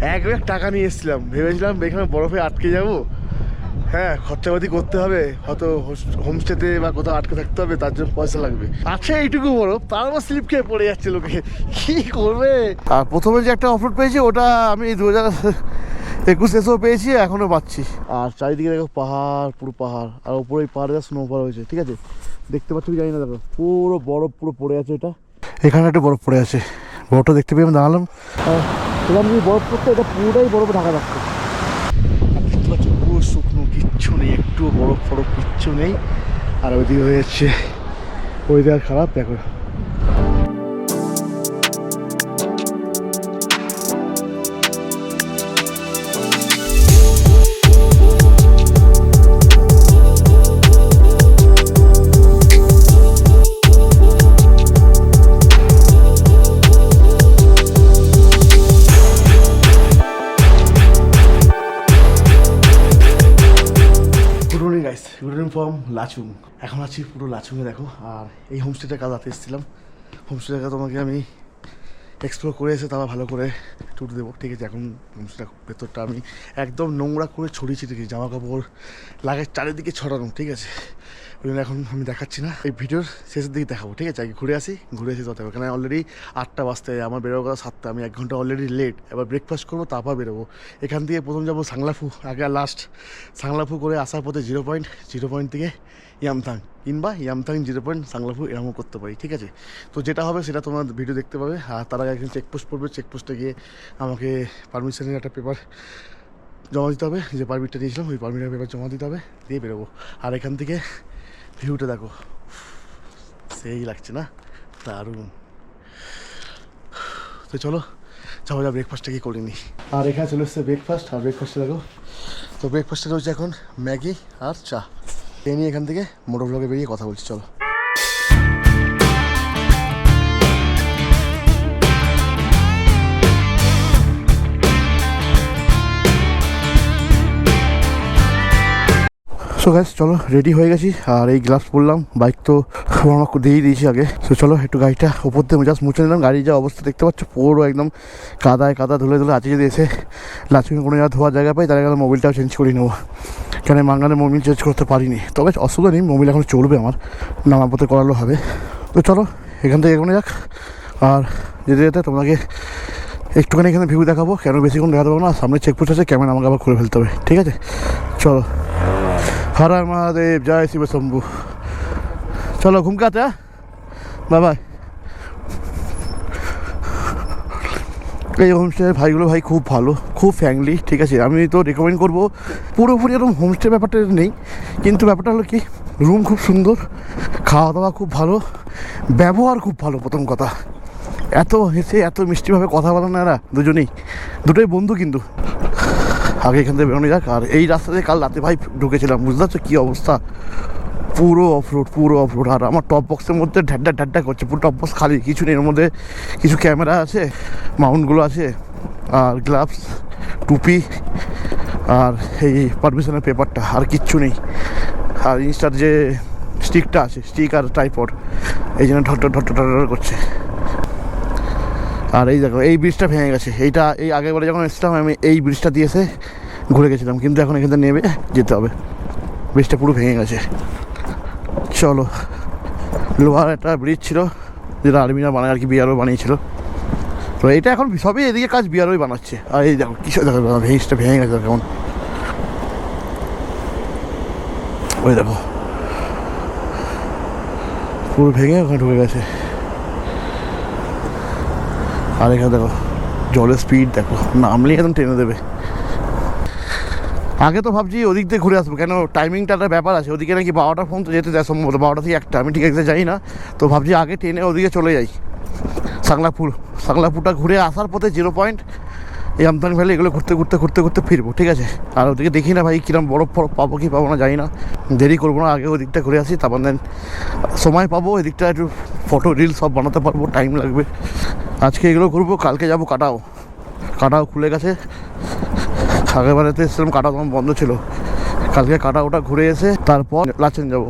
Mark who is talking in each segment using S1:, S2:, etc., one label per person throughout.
S1: এক ব্যাগ টাকা নিয়ে এসেছিলাম। ভেবেছিলাম এখানে বরফে আটকে যাব। হ্যাঁ খরচাপাতি করতে হবে। হয়তো হোমস্টেতে বা কোথাও আটকে থাকতে হবে তার জন্য পয়সা লাগবে। আছে এইটুকু বরফ তার আমার স্লিপ খেয়ে পড়ে যাচ্ছে লোকে। কি করবে? আর প্রথমে যে একটা অফরোড পেয়েছি ওটা আমি দু হাজার একুশ এসেও পেয়েছি এখনও পাচ্ছি। আর চারিদিকে দেখো পাহাড় পুরো পাহাড়। আর ওপরে এই পাহাড়ে স্নো পাহাড় হয়েছে ঠিক আছে? দেখতে পাচ্ছি জানি না দেখো। পুরো বরফ পুরো পড়ে আছে এটা। এখানে একটা বরফ পড়ে আছে। বরফটা দেখতে পেয়ে আমি দাঁড়ালাম। এখানে যদি বরফ পড়তো, এটা পুরোটাই বরফে ঢাকা থাকতো। দেখতে পাচ্ছ পুরো শুকনো, কিচ্ছু নেই একটু বরফ ফরফ কিচ্ছু নেই। আর ওইদিকে হয়ে যাচ্ছে ওয়েদার খারাপ, দেখো। লাচুং। এখন আছি পুরো লাচুংয়ে, দেখো। আর এই হোমস্টেটা কাজ হাতে এসেছিলাম। হোমস্টেটাকে তোমাকে আমি এক্সপ্লোর করে এসে তারা ভালো করে টুটে দেবো। ঠিক আছে, এখন হোমস্টেটা ভেতরটা আমি একদম নোংরা করে ছড়িয়েছি ঠিক আছে জামা কাপড় লাগে চারিদিকে ছড়ানো, ঠিক আছে? ওই এখন আমি দেখাচ্ছি না। এই ভিডিওর শেষের দিকে দেখাবো, ঠিক আছে? আগে ঘুরে আসি, ঘুরে এসে তত এখানে অলরেডি আটটা বাজতে, আমার বেরোবো কথা সাতটা, আমি এক ঘণ্টা অলরেডি লেট এবার ব্রেকফাস্ট করব, তারপর বেরোবো। এখান থেকে প্রথম যাব সাংলাফু, আগে লাস্ট সাংলাফু করে আসার পথে জিরো পয়েন্ট জিরো পয়েন্ট থেকে ইয়ামথাং। কিংবা ইয়ামথাং জিরো পয়েন্ট সাংলাফু এরকমও করতে পারি, ঠিক আছে? তো যেটা হবে সেটা তোমার ভিডিও দেখতে পাবে। আর তার আগে একদিন চেকপোস্ট পড়বে চেকপোস্টে গিয়ে আমাকে পারমিশনের একটা পেপার জমা দিতে হবে, যে পারমিটটা দিয়েছিলাম ওই পারমিটের পেপার জমা দিতে হবে, দিয়ে বেরোবো। আর এখান থেকে ভিউটা দেখো। সেই লাগছে না? দারুণ। তো চলো যাব যা ব্রেকফাস্টটা কি করিনি আর এখানে চলে এসছে ব্রেকফাস্ট আর ব্রেকফাস্টে দেখো। তো ব্রেকফাস্টে রয়েছে এখন ম্যাগি আর চা। এই নিয়ে এখান থেকে মোটর ব্লগে বেরিয়ে কথা বলছি চলো। সো গ্যাস চলো রেডি হয়ে গেছি। আর এই গ্লাভস পরলাম বাইক তো আমার দিয়েই দিয়েছি আগে। তো চলো, একটু গাড়িটা ওপর দিয়ে জাস্ট মুছে নিলাম। গাড়ির যা অবস্থা দেখতে পাচ্ছ, পুরো একদম কাদায় কাদা ধুলে ধুলে আছে যদি এসে লাচুকে কোনো জায়গায় ধোয়ার জায়গা পাই, তাহলে গেলে মোবিলটাও চেঞ্জ করে নেব। কেন মাঙ্গানে মোবিল চেঞ্জ করতে পারিনি। তবে অসুবিধা নেই মোবিল এখন চলবে আমার। পথে করালো হবে। তো চলো, এখান থেকে এগোনো যাক। আর যেতে যেতে তোমাকে একটুখানি এখানে ভিউ দেখাবো। কেন বেশিক্ষণ দেখাতে পারব না, সামনে চেকপোস্ট আছে ক্যামেরা আমাকে আবার খুলে ফেলতে হবে। ঠিক আছে? চলো। হর হর মহাদেব, জয় শিব শম্ভু। চলো ঘুমকে আতে বাই বাই। এই হোমস্টের ভাইগুলো ভাই খুব ভালো, খুব ফ্যামিলি ঠিক আছে? আমি তো রেকমেন্ড করব, পুরোপুরি এরকম হোমস্টে ব্যাপারটা নেই, কিন্তু ব্যাপারটা হলো কি রুম খুব সুন্দর খাওয়া দাওয়া খুব ভালো, ব্যবহার খুব ভালো, প্রথম কথা। এত হেসে, এত মিষ্টিভাবে কথা বলে না এরা, দুজনেই। দুটোই বন্ধু কিন্তু। আগে এখান থেকে বেরোনো যাক। আর এই রাস্তা দিয়ে কাল রাতে ভাই ঢুকেছিলাম, বুঝতে পারছ কী অবস্থা? পুরো অফরোড পুরো অফরোড আর আমার টপ বক্সের মধ্যে ঢ্যাড্ডা ঢ্যাড্ডা করছে, পুরো টপ বক্স খালি, কিছু নেই এর মধ্যে। কিছু ক্যামেরা আছে মাউন্টগুলো আছে, আর গ্লাভস টুপি, আর এই পারমিশনের পেপারটা আর কিচ্ছু নেই। আর ইনস্টার যে স্টিকটা আছে স্টিক আর ট্রাইপড এই জন্য ঢট ঢট ঢট করছে। আর এই দেখো, এই ব্রিজটা ভেঙে গেছে। এইটা, এই আগের বারে যখন এসেছিলাম, আমি এই ব্রিজটা দিয়ে এসে ঘুরে গেছিলাম। কিন্তু এখন এখান নেমে যেতে হবে। ব্রিজটা পুরো ভেঙে গেছে। চলো, লোহার একটা ব্রিজ ছিল, যেটা আর্মিরা বানায়, আর কি বিআরও বানিয়েছিল। তো এটা এখন সবই এদিকে কাজ বিআরওই বানাচ্ছে। আর এই দেখো কিসব দেখো ব্রিজটা ভেঙে গেছে কেমন ওই দেখো। পুরো ভেঙে ওখানে ঢুকে গেছে। আর এখানে দেখো, জলের স্পিড দেখো, নামলেই একদম টেনে দেবে। আগে তো ভাবছি ওদিক দিয়ে ঘুরে আসব, কেন টাইমিংটা একটা ব্যাপার আছে, ওদিকে নাকি বারোটা ফোন তো যেতে দেয় সম্ভবত, বারোটা থেকে একটা, আমি ঠিক আছে যাই না, তো ভাবছি আগে ট্রেনে ওদিকে চলে যাই। সাংলাপুর, সাংলাপুরটা ঘুরে আসার পথে জিরো পয়েন্ট এই আমতাং ভ্যালি এগুলো ঘুরতে ঘুরতে ঘুরতে ঘুরতে ফিরবো, ঠিক আছে? আর ওদিকে দেখি না ভাই কিরম বরফ ফরফ পাবো কি পাবো না, জানি না। দেরি করব না, আগে ওদিকটা ঘুরে আসি, তারপর দেন সময় পাবো এদিকটা একটু ফটো রিল সব বানাতে পারব টাইম লাগবে। আজকে এগুলো করব কালকে যাব কাটাও। কাটাও খুলে গেছে। আগেরবারেতে এসেছিলাম কাটা তখন বন্ধ ছিল। কালকে কাটা ওটা ঘুরে এসে তারপর লাচেন যাব।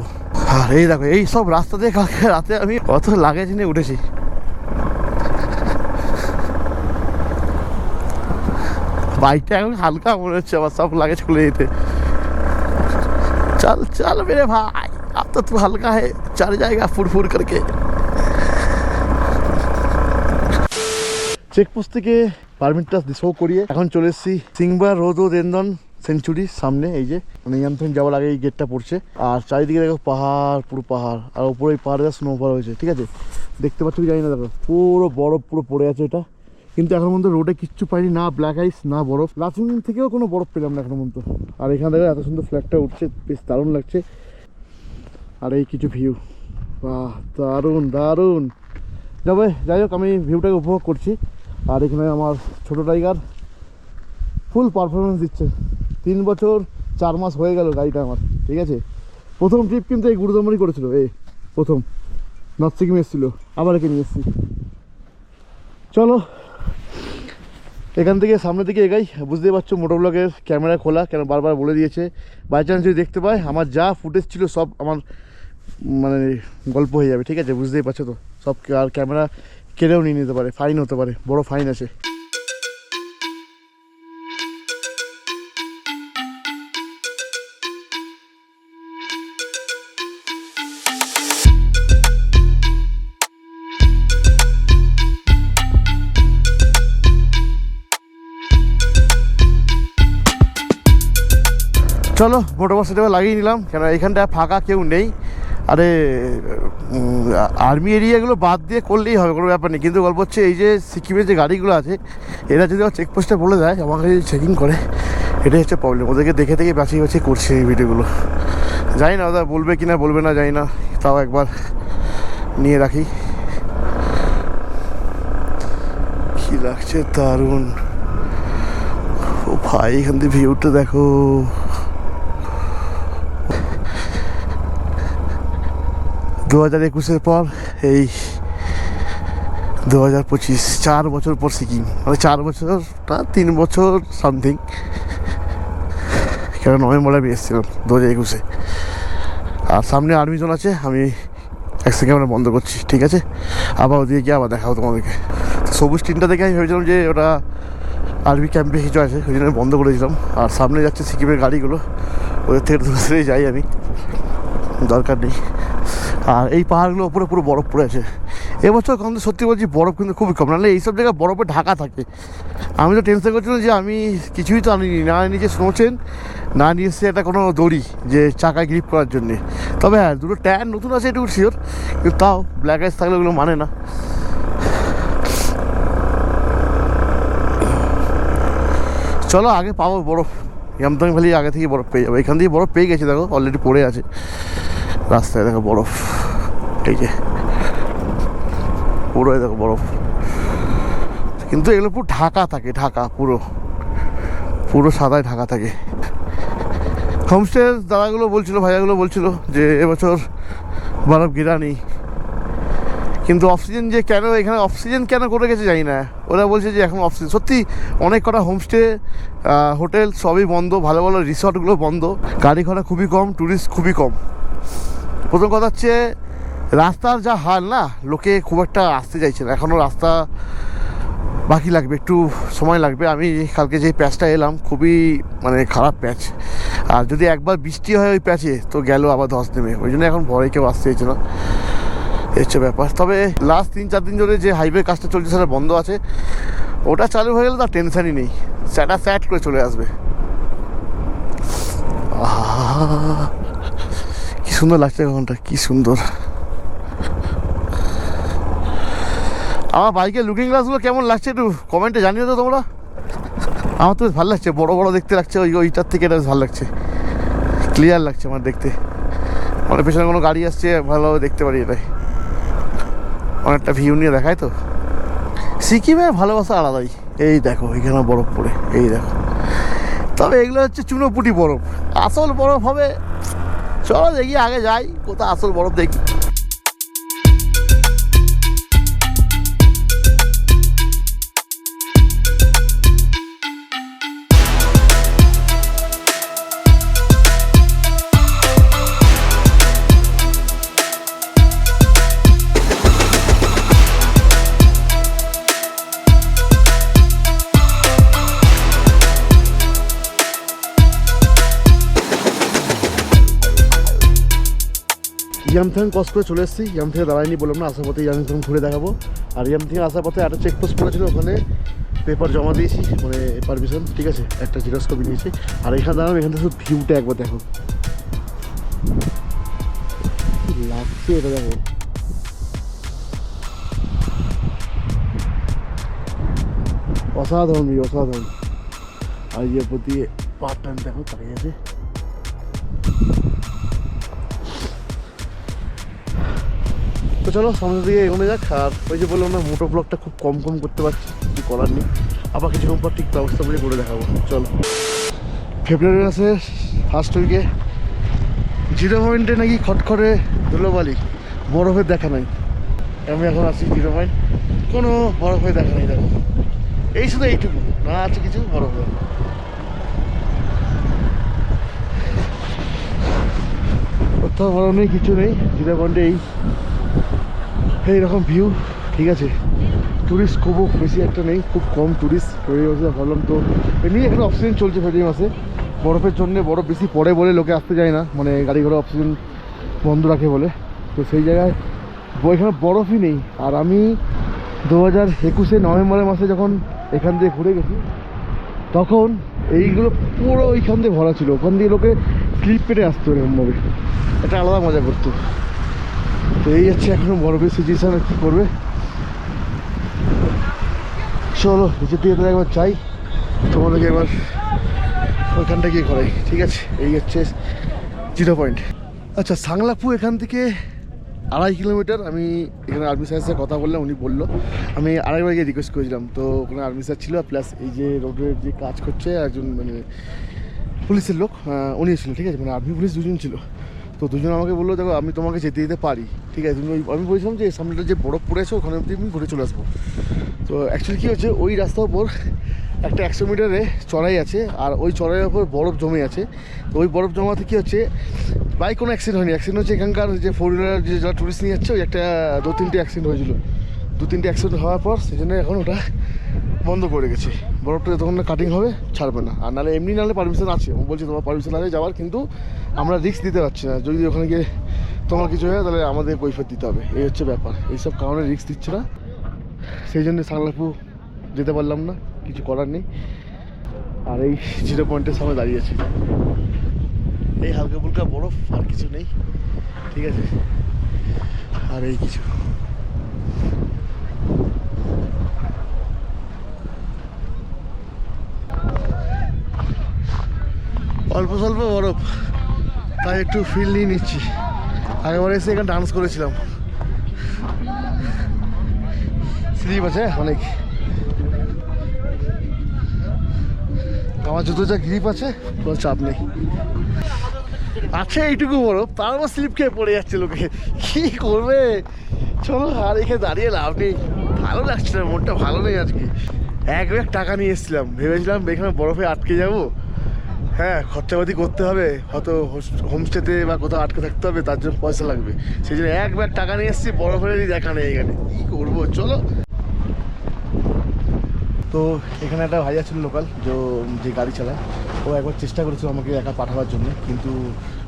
S1: আর এই দেখো, এই সব রাস্তা দিয়ে কালকে রাতে আমি অত লাগেজ নিয়ে উঠেছি। বাইকটা এখন হালকা মনে হচ্ছে আমার সব লাগেজ খুলে যেতে चल चल मेरे भाई अब तो तू हल्का है चल जाएगा फुर फुर करके চেকপোস্ট থেকে পারমিটটা শো করিয়ে এখন চলে এসেছি সিংবা রোদ দেন্দন সেঞ্চুরির সামনে এই যে মানে ইয়ামথন যাওয়ার আগে এই গেটটা পড়ছে আর চারিদিকে দেখো পাহাড় পুরো পাহাড় আর উপরে এই পাহাড়ে স্নোফল হয়েছে ঠিক আছে দেখতে পাচ্ছ কি জানি না দেখো পুরো বরফ পুরো পড়ে আছে এটা কিন্তু এখন পর্যন্ত রোডে কিচ্ছু পাইনি, না ব্ল্যাক আইস না বরফ। লাচুং থেকেও কোনো বরফ পেলাম না এখন পর্যন্ত। আর এখান থেকে এত সুন্দর ফ্ল্যাগটা উঠছে, বেশ দারুণ লাগছে। আর এই কিছু ভিউ বাহ, দারুণ দারুণ। যাবে যাই হোক, আমি ভিউটাকে উপভোগ করছি। আর এখানে আমার ছোট টাইগার ফুল পারফরমেন্স দিচ্ছে। তিন বছর, চার মাস হয়ে গেল গাড়িটা আমার, ঠিক আছে? প্রথম ট্রিপ কিন্তু এই গুরুদমনই করেছিল, এই প্রথম। নর্থ সিকিম এসেছিল, আবার একে নিয়ে এসেছি। চলো এখান থেকে সামনের দিকে এগাই, বুঝতেই পারছ মোটো ব্লগের ক্যামেরা খোলা, কেন বারবার বলে দিয়েছে। বাই চান্স যদি দেখতে পাই, আমার যা ফুটেজ ছিল সব আমার মানে গল্প হয়ে যাবে, ঠিক আছে? বুঝতেই পারছ তো? সব আর ক্যামেরা কেড়েও নিয়ে নিতে পারে ফাইন হতে পারে, বড় ফাইন আছে। চলো, মোটর বাসটা লাগিয়ে নিলাম কেন এখানটায় ফাঁকা কেউ নেই। আরে আর্মি এরিয়াগুলো বাদ দিয়ে করলেই হবে, কোনো ব্যাপার নেই। কিন্তু গল্প হচ্ছে, এই যে সিকিমের যে গাড়িগুলো আছে, এরা যদি আমার চেকপোস্টে বলে দেয়, আমাকে যদি চেকিং করে, এটাই হচ্ছে প্রবলেম ওদেরকে দেখে দেখে বাঁচিয়ে বাঁচিয়ে করছে এই ভিডিওগুলো জানি না ওরা বলবে কি না বলবে না, জানি না। তাও একবার নিয়ে রাখি। কি লাগছে দারুণ। ও ভাই, এখান থেকে ভিউটা দেখো। দু হাজার একুশের পর এই দু হাজার পঁচিশ, চার বছর পর সিকিম। মানে চার বছর না, তিন বছর সামথিং কেন? নভেম্বরে আমি এসেছিলাম দু হাজার একুশে। আর সামনে আর্মি জোন আছে, আমি এক সেকেন্ড আমরা বন্ধ করছি, ঠিক আছে? আবার ওদিকে গিয়ে আবার দেখাবো তোমাদেরকে। সবুজ টিনটা দেখে আমি ভেবেছিলাম যে ওটা আর্মি ক্যাম্পে কিছু আছে, ওই জন্য আমি বন্ধ করেছিলাম আর সামনে যাচ্ছে সিকিমের গাড়িগুলো, ওদের থেকে দূরে যাই আমি। দরকার নেই। আর এই পাহাড়গুলো উপরে পুরো বরফ পড়ে আছে। এবছর কিন্তু সত্যি বলছি বরফ কিন্তু খুবই কম। নাহলে এইসব জায়গায় বরফে ঢাকা থাকে। আমি তো টেনশন করছিলাম যে আমি কিছুই তো আনিনি। না নিচে স্নোচেন না নিয়ে এসেছি একটা কোনো দড়ি যে চাকায় গ্রিপ করার জন্যে। তবে হ্যাঁ দুটো ট্যান নতুন আছে এটুকু শিওর কিন্তু তাও ব্ল্যাক আইস থাকলে ওগুলো মানে না। চলো আগে পাবো বরফ। ইয়ামতং ভ্যালি আগে থেকে বরফ পেয়ে যাব। এখান থেকে বরফ পেয়ে গেছে দেখো অলরেডি পড়ে আছে। রাস্তায় দেখো বরফ। এই যে পুরো দেখো বরফ। কিন্তু এগুলো পুরো ঢাকা থাকে, ঢাকা পুরো। পুরো সাদায় ঢাকা থাকে। হোমস্টের দাদাগুলো বলছিল, ভাইয়াগুলো বলছিল যে এবছর বরফ গিরা নেই। কিন্তু অক্সিজেন যে কেন, এখানে অক্সিজেন কেন করে গেছে জানি না। ওরা বলছে যে এখন অক্সিজেন, সত্যি অনেক কটা হোমস্টে হোটেল সবই বন্ধ, ভালো ভালো রিসর্টগুলো বন্ধ। গাড়ি ঘোড়া খুবই কম ট্যুরিস্ট খুবই কম। প্রথম কথা হচ্ছে, রাস্তার যা হাল না, লোকে খুব একটা আসতে চাইছে না। এখনও রাস্তা বাকি লাগবে, একটু সময় লাগবে। আমি কালকে যে প্যাচটা এলাম, খুবই মানে খারাপ প্যাচ। আর যদি একবার বৃষ্টি হয় ওই প্যাচে, তো গেল আবার ধস নেমে। ওই জন্য এখন ভয়ে কেউ আসতে চাইছে না। হচ্ছে ব্যাপার। তবে লাস্ট তিন, চার দিন ধরে যে হাইওয়ে কাজটা চলছে সেটা বন্ধ আছে। ওটা চালু হয়ে গেলে তার টেনশনই নেই। স্যাটা স্যাট করে চলে আসবে। আহা। সুন্দর লাগছে ঘণ্টা কি সুন্দর। আমার বাইকের লুকিং গ্লাসগুলো কেমন লাগছে একটু কমেন্টে জানিও তো তোমরা। আমার তো বেশ ভালো লাগছে, বড় বড় দেখতে লাগছে, ওই ওইটার থেকে এটা বেশ ভালো লাগছে। ক্লিয়ার লাগছে আমার দেখতে। মানে পেছনে কোনো গাড়ি আসছে, ভালোভাবে দেখতে পারি এটাই। অনেকটা ভিউ নিয়ে দেখায় তো। সিকিমে ভালোবাসা আলাদাই। এই দেখো, এখানে বরফ পড়ে, এই দেখো। তবে এগুলো হচ্ছে চুনোপুটি বরফ। আসল বরফ হবে চলো দেখি আগে যাই কোথাও আসল বড় দেখি। ইয়ামথাং ক্রস করে চলে এসেছি। ইয়াম থেকে দাঁড়াইনি বললাম না আসার পথে ইয়ামথাং ঘুরে দেখাবো। আর ইয়াম থেকে আসার পথে একটা চেকপোস্ট পড়েছিল ওখানে পেপার জমা দিয়েছি মানে পারমিশন ঠিক আছে? একটা জিরক্স কপি নিয়েছি। আর এখানে দাঁড়ানো এখান থেকে ভিউটা একবার দেখো। লাগছে এটা দেখো। অসাধারণ অসাধারণ। আর ইয়ে প্রতি পার্ট টাইম দেখো, তাকিয়ে আছে। তো চলো, সামনের দিকে এগোনো যাক। আর ওই যে বললাম না, মোটো ব্লগটা খুব কম কম করতে পারছি, কিছু করার নেই। আবার কিছুক্ষণ পর ঠিক ব্যবস্থা করে করে দেখাবো। চলো। ফেব্রুয়ারি মাসের ফার্স্ট উইকে জিরো পয়েন্টে নাকি খটখটে ধুলোবালি, বরফের দেখা নাই। আমি এখন আসছি জিরো পয়েন্ট কোনো বরফের দেখা নেই, দেখো। এই শুধু এইটুকু, না আছে কিছু বরফের কোথাও বড় নেই, কিছু নেই। জিরো পয়েন্টে এই এইরকম ভিউ ঠিক আছে? টুরিস্ট খুব বেশি একটা নেই, খুব কম টুরিস্ট ফেরি মাসে ভাবলাম তো এমনি এখানে অক্সিজেন চলছে ফেরি মাসে। বরফের জন্য, বরফ বেশি পড়ে বলে লোকে আসতে যায় না মানে গাড়ি ঘোড়া অক্সিজেন বন্ধ রাখে বলে। তো সেই জায়গায় এখানে বরফই নেই। আর আমি দু হাজার একুশে নভেম্বরের মাসে যখন এখান দিয়ে ঘুরে গেছি, তখন এইগুলো পুরো ওইখান দিয়ে ভরা ছিল। ওখান দিয়ে লোকে স্লিপ পেটে আসতো এরকমভাবে। একটা আলাদা মজা করতো। তো এই হচ্ছে এখনও বরফের সিচুয়েশন কী করবে? চলো, নিচের দিকে তো একবার চাই তোমাদেরকে এবার ওইখানটা গিয়ে করাই, ঠিক আছে? এই হচ্ছে জিরো পয়েন্ট। আচ্ছা সাংলাপু এখান থেকে আড়াই কিলোমিটার। আমি এখানে আর্মি স্যারের কথা বললাম, উনি বলল। আমি আড়াইবার গিয়ে রিকোয়েস্ট করেছিলাম। তো ওখানে আর্মি স্যার ছিল প্লাস এই যে রোডের যে কাজ করছে, একজন মানে পুলিশের লোক উনি ছিল ঠিক আছে? মানে আর্মি পুলিশ দুজন ছিল। তো দুজন আমাকে বলল, দেখো, আমি তোমাকে যেতে দিতে পারি। ঠিক আছে, তুমি আমি বলছিলাম যে, সামনেটা যে বরফ পড়ে আছে, ওখানে অব্দি আমি ঘুরে চলে আসব। তো অ্যাকচুয়ালি কী হচ্ছে, ওই রাস্তার ওপর একটা একশো মিটারে চড়াই আছে, আর ওই চড়াইয়ের ওপর বরফ জমে আছে। তো ওই বরফ জমাতে কী হচ্ছে বাইক কোনো অ্যাক্সিডেন্ট হয়নি। অ্যাক্সিডেন্ট হচ্ছে এখানকার যে ফোর হুইলার যে যারা টুরিস্ট নিয়ে যাচ্ছে, ওই একটা দু তিনটে অ্যাক্সিডেন্ট হয়েছিল। দু তিনটে অ্যাক্সিডেন্ট হওয়ার পর সেই জন্য এখন ওটা বন্ধ করে গেছে বরফটা যতক্ষণ না কাটিং হবে, ছাড়বে না। আর নাহলে এমনি নাহলে পারমিশন আছে। বলছি, তোমার পারমিশন আছে যাওয়ার, কিন্তু আমরা রিস্ক দিতে পারছি না। যদি ওখানে গিয়ে তোমার কিছু হয় তাহলে আমাদের কৈফত দিতে হবে। এই হচ্ছে ব্যাপার। এইসব কারণে রিস্ক দিচ্ছে না। সেই জন্য সাংলাপু যেতে পারলাম না। কিছু করার নেই। আর এই জিরো পয়েন্টের সামনে দাঁড়িয়েছি এই হালকা ফুলকা বরফ, আর কিছু নেই। ঠিক আছে? আর এই কিছু। অল্প স্বল্প বরফ। তাই একটু ফিল নিয়ে নিচ্ছি। আগেবার এসে এখানে ডান্স করেছিলাম। স্লিপ আছে অনেক। আমার জুতো যা গ্রিপ আছে, কোনো চাপ নেই। আছে এইটুকু বরফ, তার আবার স্লিপ খেয়ে পড়ে যাচ্ছে লোকে। কি করবে? চলো, আর এখানে দাঁড়িয়ে লাভ নেই। ভালো লাগছে না, মনটা ভালো নেই আজকে। এক ব্যাগ টাকা নিয়ে এসেছিলাম। ভেবেছিলাম এখানে বরফে আটকে যাব। হ্যাঁ খরচাপাতি করতে হবে হয়তো হোমস্টেতে বা কোথাও আটকে থাকতে হবে তার জন্য পয়সা লাগবে সেই জন্য এক ব্যাগ টাকা নিয়ে এসেছি বরফেরই দেখা নেই এখানে কী করবো চলো তো এখানে একটা ভাইয়া ছিল লোকাল যে যে গাড়ি চালায় ও একবার চেষ্টা করেছিল আমাকে একা পাঠাবার জন্য কিন্তু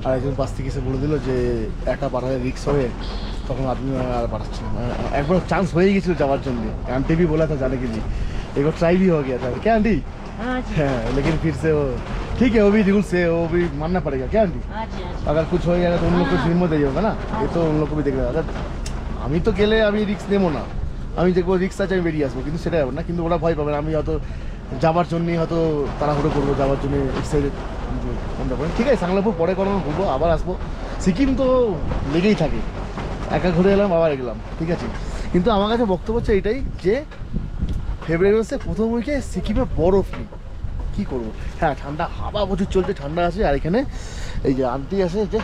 S1: আর একজন পাশ থেকে এসে বলে দিল যে একা পাঠালে রিক্স হবে তখন আপনি আর পাঠাচ্ছেন না। একবার চান্স হয়ে গেছিল যাওয়ার জন্য आंटी भी बोला था जाने के लिए एक बार ट्राई भी हो गया था क्या आंटी
S2: हाँ जी
S1: हाँ लेकिन फिर से वो ठीक है वो भी रूल्स है वो भी मानना पड़ेगा क्या आंटी
S2: हाँ जी हाँ जी
S1: अगर कुछ हो जाएगा तो उन लोग को जिम्मेदारी होगा ना ये तो उन लोग को भी देखना अगर আমি তো গেলে আমি রিক্স নেবো না আমি দেখবো রিক্স আছে আমি বেরিয়ে আসবো কিন্তু সেটা হবে না কিন্তু ওরা ভয় পাবে না আমি হয়তো যাবার জন্যই হয়তো তাড়াহুড়ো করবো যাওয়ার জন্য এক্সাইটেড কোনটা করেন ঠিক আছে সাংলাপুর পরে কোনো ঘুরবো আবার আসবো সিকিম তো লেগেই থাকে একা ঘুরে এলাম আবার গেলাম ঠিক আছে কিন্তু আমার কাছে বক্তব্য হচ্ছে এটাই যে ফেব্রুয়ারি মাসে প্রথম উইকে সিকিমে বরফ নেই কী করব? হ্যাঁ ঠান্ডা হাওয়া প্রচুর চলছে ঠান্ডা আছে আর এখানে এই যে আন্টি আছে যে।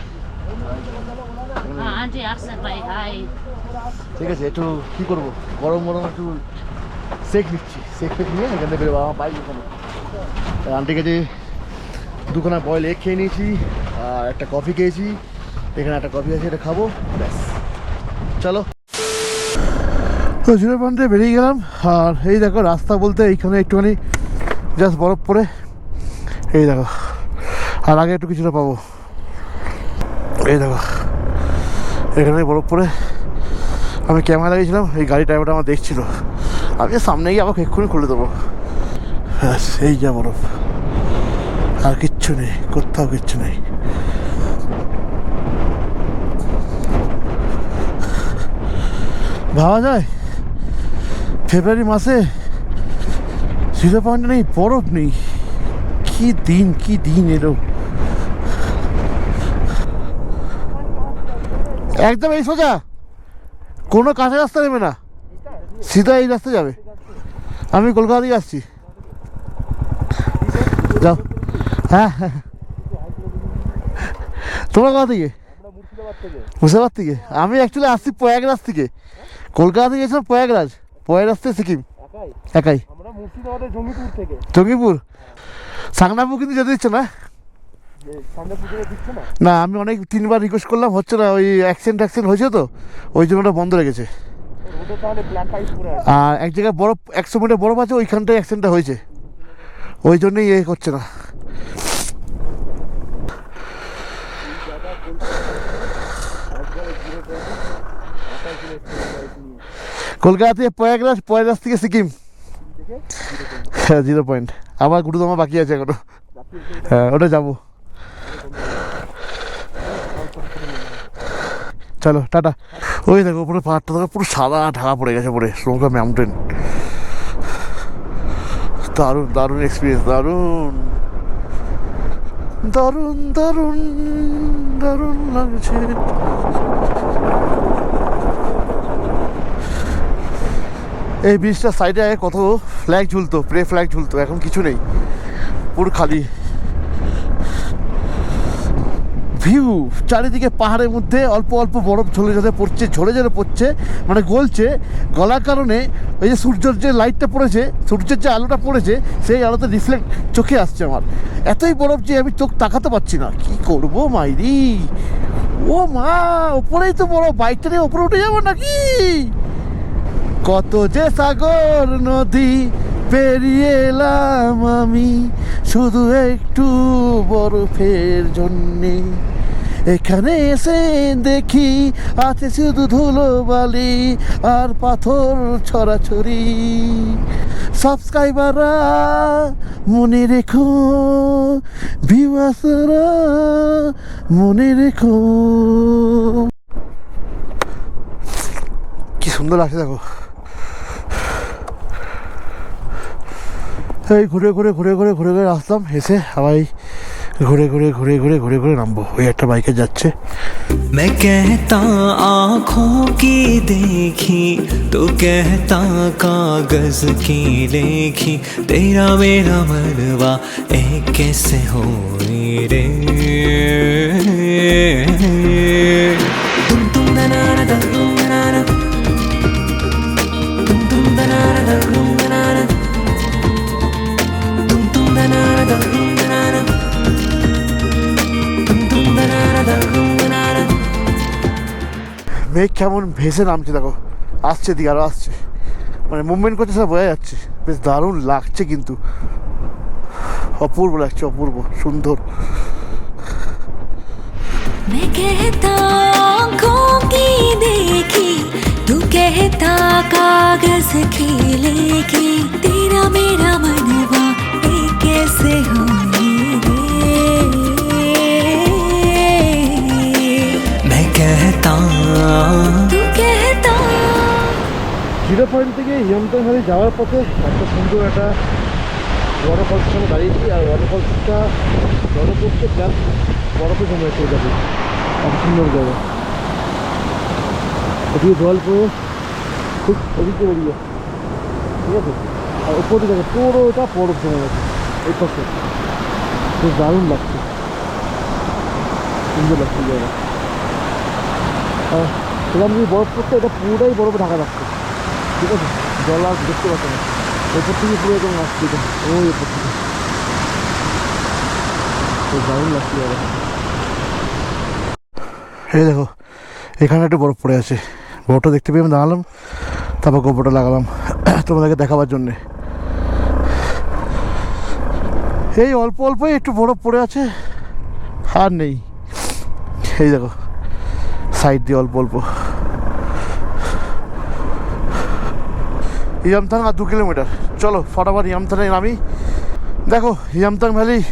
S1: ঠিক আছে একটু কী করব? গরম গরম একটু সেক নিচ্ছি সেক ফেক নিয়ে এখান থেকে বাবা পাই ওখানে আন্টি যে দুখানা বয়েল এগ খেয়ে নিয়েছি আর একটা কফি খেয়েছি এখানে একটা কফি আছে এটা খাব ব্যাস। চলো। তো জিরো পয়েন্টে বেরিয়ে গেলাম আর এই দেখো রাস্তা বলতে এইখানে একটুখানি জাস্ট বরফ পড়ে এই দেখো। আর আগে একটু কিছুটা পাবো। এই দেখো, এখানে বরফ পড়ে আমি ক্যামেরা লাগিয়েছিলাম, এই গাড়ি ড্রাইভারটা আমার দেখছিল। আমি সামনে গিয়ে আমাকে এক্ষুনি খুলে দেবো। ব্যাস, এই যা বরফ। আর কিচ্ছু নেই, কোথাও কিচ্ছু নেই। ভাবা যায়, ফেব্রুয়ারি মাসে জিরো পয়েন্ট নেই বরফ নেই কি দিন কি দিন এলো একদম এই সোজা কোনো কাঁচা রাস্তা নেবে না সিধা এই রাস্তা যাবে আমি কলকাতা দিয়ে আসছি যাও হ্যাঁ হ্যাঁ। তোমার কোথা থেকে মুর্শিদাবাদ থেকে আমি অ্যাকচুয়ালি আসছি প্রয়াগরাজ থেকে কলকাতা থেকে গেছিলাম প্রয়াগরাজ প্রয়াগরাজ থেকে সিকিম
S3: একাই মুর্শিদাবাদের জঙ্গিপুর থেকে।
S1: জঙ্গিপুর? সাংনাপুর কিন্তু যেতে দিচ্ছে না?
S3: না?
S1: আমি অনেক তিনবার রিকোয়েস্ট করলাম হচ্ছে না ওই অ্যাক্সিডেন্ট অ্যাক্সিডেন্ট হয়েছে তো? ওই জন্য ওটা বন্ধ রেখেছে। আর এক জায়গায় বরফ একশো মিটার বরফ আছে ওইখানটায় অ্যাক্সিডেন্টটা হয়েছে। ওই জন্যই ইয়ে করছে না। কলকাতা থেকে প্রয়াগরাজ প্রয়াগরাজ থেকে সিকিম। হ্যাঁ জিরো পয়েন্ট আমার গুরুদমা বাকি আছে এখনও। হ্যাঁ ওটা যাব। চলো, টাটা। ওই দেখো পুরো পাহাড়টা দেখো, পুরো সাদা ঢাকা পড়ে গেছে পরে শ্রীলঙ্কা মাউন্টেন দারুণ দারুণ এক্সপিরিয়েন্স দারুণ। দারুণ দারুণ দারুণ লাগছে। এই ব্রিজটার সাইডে আগে কত ফ্ল্যাগ ঝুলতো প্রে ফ্ল্যাগ ঝুলতো, এখন কিছু নেই। পুরো খালি। ভিউ চারিদিকে পাহাড়ের মধ্যে অল্প অল্প বরফ ঝরে ঝরে পড়ছে, ঝরে ঝরে পড়ছে মানে গলছে। গলার কারণে ওই যে সূর্যের যে লাইটটা পড়েছে, সূর্যের যে আলোটা পড়েছে, সেই আলোতে রিফ্লেক্ট চোখে আসছে আমার। এতই বরফ যে আমি চোখ তাকাতে পারছি না। কি করব মাইরি? ও মা, ওপরেই তো বড় বাইকটা নিয়ে ওপরে উঠে যাব নাকি? কত যে সাগর নদী পেরিয়ে এলাম আমি, শুধু একটু বরফের জন্যে। এখানে এসে দেখি, আছে শুধু ধুলো বালি আর পাথর ছড়াছড়ি। সাবস্ক্রাইবাররা মনে রেখো, ভিউয়ার্সরা মনে রেখো। কি সুন্দর লাগছে দেখো। এই ঘুরে ঘুরে ঘুরে ঘুরে ঘুরে ঘুরে আসলাম এসে আবার এই ঘুরে ঘুরে ঘুরে ঘুরে ঘুরে ঘুরে নামবো ওই একটা বাইকে যাচ্ছে
S4: मैं कहता आँखों की देखी तो कहता कागज की लेखी तेरा मेरा मनवा एक कैसे हो रे तुम तुम ना ना ना दा तुम ना ना
S1: মেঘ কেমন ভেসে নামছে দেখো আসছে দিকে আরও আসছে মানে মুভমেন্ট করছে সব বোঝা যাচ্ছে বেশ দারুণ লাগছে কিন্তু অপূর্ব লাগছে অপূর্ব সুন্দর
S5: मैं कहता आँखों की देखी तू कहता कागज की लेखी तेरा मेरा मनवा एक कैसे हो
S1: পয়েন্ট থেকে ইয়মটন ভ্যালি যাওয়ার পথে এত সুন্দর একটা ওয়াটারফলস সঙ্গে দাঁড়িয়েছি। আর ওয়াটারফলসটা জল পড়ছে প্লাস বরফে জমে আছে যাবে এত সুন্দর জায়গা। ওদিকে জল পড়ে ঠিক ওদিকে বেরিয়ে ঠিক আছে? আর ওপর দিকে দেখো, পুরোটা বরফ জমে গেছে এই পাশে। বেশ দারুণ লাগছে। সুন্দর লাগছে জায়গা। আর সেখান যদি বরফ পড়ছে এটা পুরোটাই বরফে ঢাকা থাকছে। ঠিক আছে? জল আর দেখতে পাচ্ছি না ওপর থেকে পুরো একদম আসছে ওই ওপর থেকে। দারুণ লাগছে এই দেখো, এখানে একটু বরফ পড়ে আছে। বরফটা দেখতে পেয়ে আমি দাঁড়ালাম, তারপর গোবরটা লাগালাম তোমাদেরকে দেখাবার জন্যে। এই অল্প অল্পই একটু বরফ পড়ে আছে, আর নেই। এই দেখো সাইড দিয়ে অল্প অল্প। ইয়ামথাং আর দু কিলোমিটার। চলো, ফটাফট ইয়ামথাংয়ে নামি। দেখো ইয়ামথাং ভ্যালি,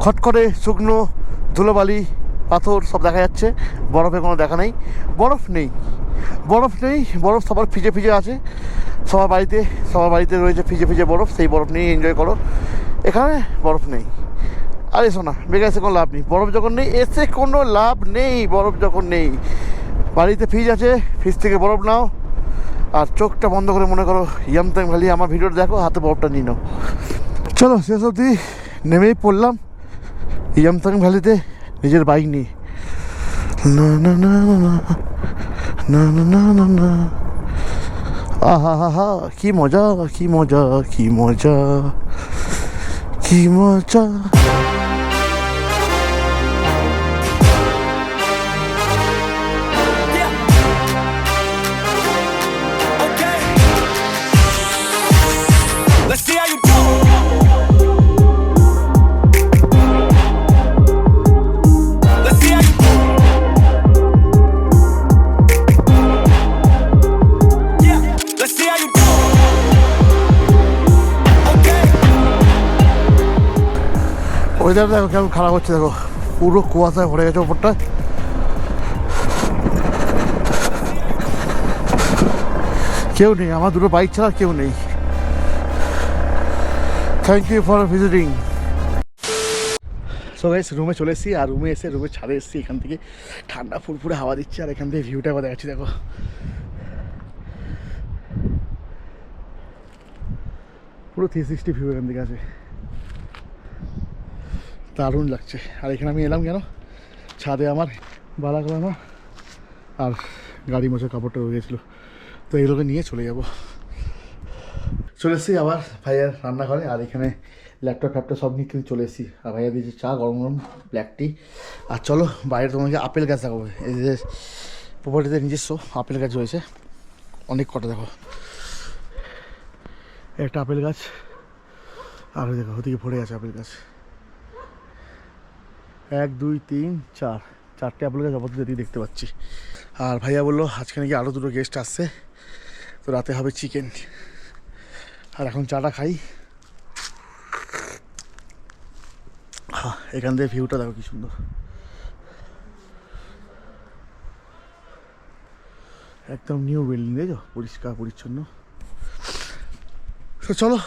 S1: খটখটে, শুকনো, ধুলোবালি, পাথর সব দেখা যাচ্ছে। বরফে কোনো দেখা নেই। বরফ নেই। বরফ নেই, বরফ সবার ফিজে ফিজে আছে। সবার বাড়িতে সবার বাড়িতে রয়েছে ফিজে ফিজে বরফ, সেই বরফ নিয়ে এনজয় করো। এখানে বরফ নেই। আর এসো না বেগে এসে কোনো লাভ নেই। বরফ যখন নেই এসে কোনো লাভ নেই, বরফ যখন নেই। বাড়িতে ফ্রিজ আছে, ফ্রিজ থেকে বরফ নাও। চোখটা বন্ধ করে মনে করো ইয়ামতাং ভ্যালি আমার ভিডিওটা দেখো, হাতে বরফটা নিয়ে নাও। চলো, শেষ অবধি নেমেই পড়লাম ইয়ামতাং ভ্যালিতে নিজের বাইক নিয়ে। না না না না না না না না না না। আহা, হা হা, কি মজা কি মজা কি মজা কি মজা। ওয়েদার দেখো কেমন খারাপ হচ্ছে দেখো। পুরো কুয়াশায় ভরে গেছে ওপরটা কেউ নেই, আমার দুটো বাইক ছাড়া কেউ নেই। Thank you for visiting so guys রুমে চলে এসেছি, আর রুমে এসে রুমে ছাদে এসেছি, এখান থেকে ঠান্ডা ফুরফুরে হাওয়া দিচ্ছে, আর এখান থেকে ভিউটা একবার দেখাচ্ছি, দেখো। পুরো থ্রি সিক্সটি ভিউ এখান থেকে আছে। দারুণ লাগছে। আর এখানে আমি এলাম কেন? ছাদে আমার বালাকলামা আর গাড়ি মোছার কাপড়টা রয়ে গেছিল। তো এগুলোকে নিয়ে চলে যাব। চলে এসেছি আবার ভাইয়ার রান্নাঘরে, আর এখানে ল্যাপটপ ফ্যাপটপ সব নিয়ে কিন্তু চলে এসেছি। আর ভাইয়া দিয়েছে চা, গরম গরম ব্ল্যাক টি আর চলো, বাইরে তোমাকে আপেল গাছ দেখাবো। এই যে প্রপার্টিতে নিজস্ব আপেল গাছ রয়েছে। অনেক কটা দেখো। একটা আপেল গাছ, আর দেখো, ওদিকে ভরে আছে আপেল গাছ। এক, দুই, তিন, চার। চারটে আপেল গাছ আপাতত দেখতে পাচ্ছি। আর ভাইয়া বলল, আজকে নাকি আরও দুটো গেস্ট আসছে। তো রাতে হবে চিকেন আর এখন চাটা খাই। হ্যাঁ এখান থেকে ভিউটা দেখো কি সুন্দর। একদম নিউ বিল্ডিং দেখো পরিষ্কার, পরিচ্ছন্ন। তো চলো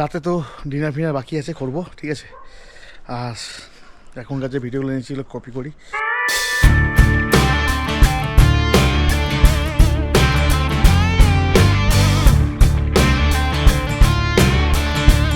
S1: রাতে তো ডিনার ফিনার বাকি আছে, করব, ঠিক আছে? আর এখনকার যে ভিডিওগুলো নিয়েছিল কপি করি।